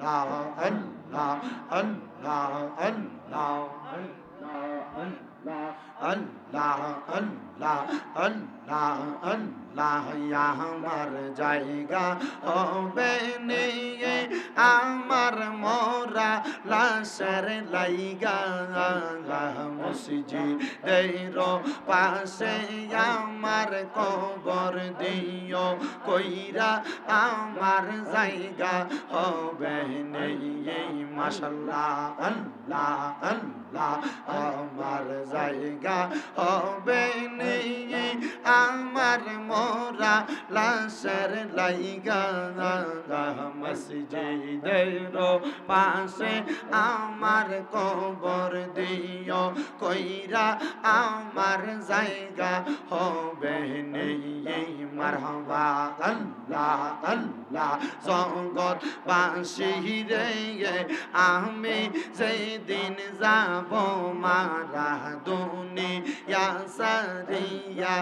আল্লাহ আল্লাহ আল্লাহ আল্লাহ আল্লাহ আল্লাহ আল্লাহ আল্লাহ আমার জায়গা হবে নিয়ে আমার মোরা লাশের লাইগা মসজিদের পাশে আমার কবর দিও, কইরা আমার জায়গা হবে নেই। মাশাল্লাহ, আল্লাহ আল্লাহ, আমার জায়গা হবে নেই। আমার মোরা লাশের লাইগা মসজিদের পাশে আমার কবর দিও, কইরা আমার জায়গা হবে নেই। মারহাবা আল্লাহ আল্লাহ জগৎ বাসি রে আমি যেদিন যাব মারা দুনিয়া সারিয়া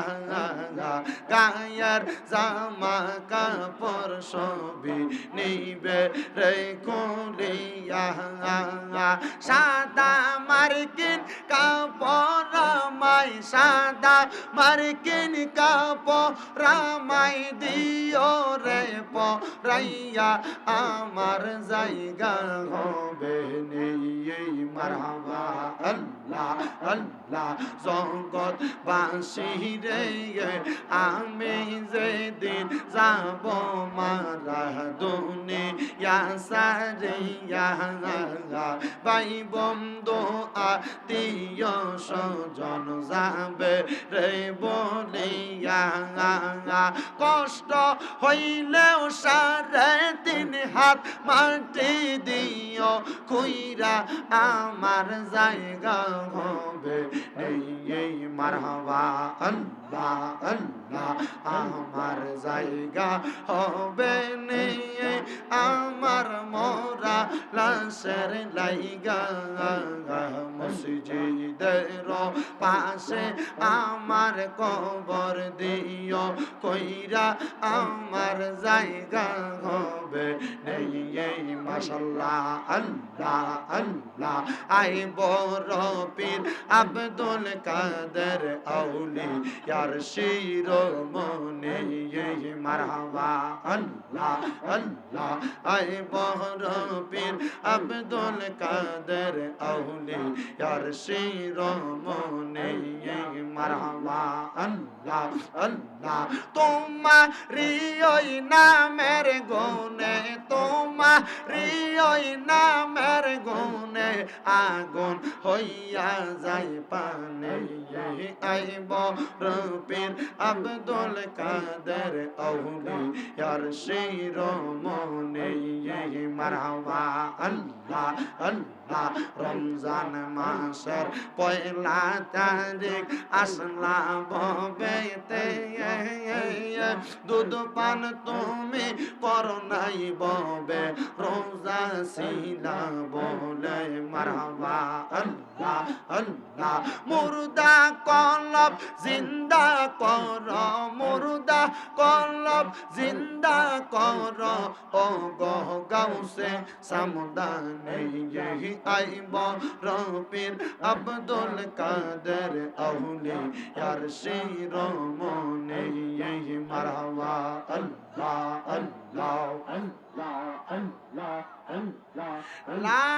গায়ার জামা কাপড় সবই নিবে রে কুলিয়া সাদা মার্কিন কাপড় মাই সাদা, মার্কিন কাপড় মাই দিও রে, পরাইয়া আমার জায়গা হবে নেই মারহাবা। আল্লাহ আল্লাহ জগৎ বাসি রে, আমি যেদিন যাব মারা দুনিয়া সারিয়া ভাই বন্ধু আত্মীয় স্বজন যাবে রে বলিয়া কষ্ট হইলেও সারে তিন হাত মাটি দিও খুইরা আমার জায়গা হবে এই মারহাবা আল্লাহ আল্লাহ আমার জায়গা হবে নেই আমার মোরা লাশের লাইগা মসজিদের পাশে আমার কবর দিও কইরা আমার জায়গা হবে নেই মাশাল্লাহ আল্লাহ আল্লাহ আই বড় পীর আব্দুল কাদের আউলি ইয়ার শিরোমণি মারহাবা আল্লাহ আল্লাহ আই বড় পীর আব্দুল কাদের আউলি, ইয়ার শিরোমণি, মারহাবা, আল্লাহ আল্লাহ। তোমারি ওই নামের গুনে তোমারি ওই নামের গুনে আগুন হইয়া যায় পানে। আইব রূপের আব্দুল কাদের আউলি, ইয়ার শিরোমণি, মারহাবা। আল্লাহ আল্লাহ, রমজান মাসের পয়লা তারিখ আসলা ববেতে দুধ পান তুমি করো নাই ববে রোজা শিলা বলে মারবা আল্লাহ। আল্লাহ মুর্দা কলব জিন্দা কর, মুর্দা কলব জিন্দা কর। ও গাউসে সামদানে ইহি আইব রবির আব্দুল কাদের আউলি, ইয়ার শির মনে ইহি মারহাবা, আল্লাহ আল্লাহ আল্লাহ আল্লাহ আল্লাহ। আল্লাহ